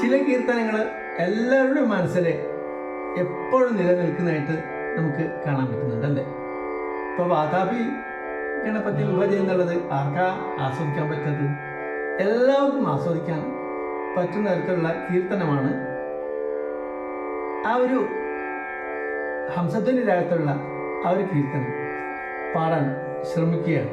ചില കീർത്തനങ്ങൾ എല്ലാവരുടെയും മനസ്സിൽ എപ്പോഴും നിലനിൽക്കുന്നതായിട്ട് നമുക്ക് കാണാൻ പറ്റുന്നുണ്ട് അല്ലേ? ഇപ്പോൾ വാതാപി ഗണപതി വിഭജ എന്നുള്ളത് ആർക്കാ ആസ്വദിക്കാൻ പറ്റത് എല്ലാവർക്കും ആസ്വദിക്കാൻ പറ്റുന്ന തരത്തിലുള്ള കീർത്തനമാണ് ആ ഒരു ഹംസത്തിന്റെ രാഗത്തുള്ള ആ ഒരു കീർത്തനം. പാടാൻ ശ്രമിക്കുകയാണ്.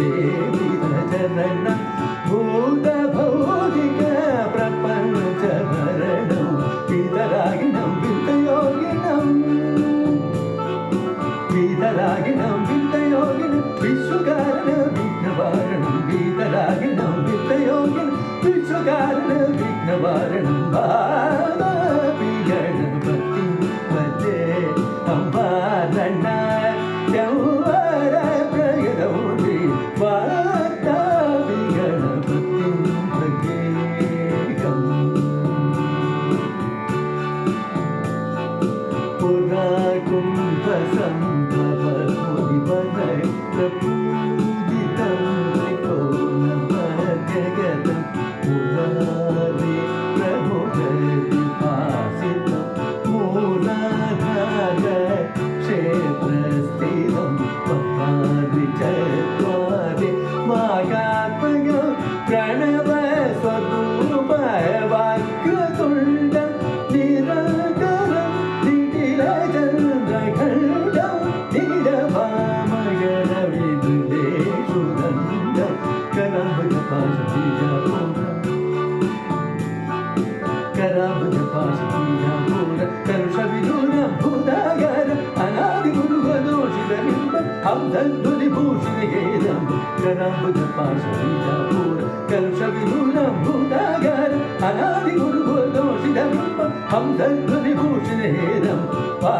ഭൂതാദിസംസേവിതചരണം ഭൂതഭൗതിക പ്രപഞ്ചഭരണം പിതരാഗിണം വിത്തയോഗിനം വീതരാഗിണം വിത്തയോഗിനം വിശ്വകാരണ വിഘ്നവാരണം. വീതരാഗിണം വിത്തയോഗിനം വിശ്വകാരണ വിഘ്നവാരണം. ഭാവി പുരാകുംഭസംഭവമുദിവനപ്രപൂജിതം వనపాశీయూర కరుషవిదూర భూతాగార అనాది గురువదోషిత బింబ హౌధద్దుని భూషిని హేదం కరాబుద పాశీయూర కరుషవిదూర భూతాగార అనాది గురువదోషిత బింబ హౌధద్దుని హేదం పా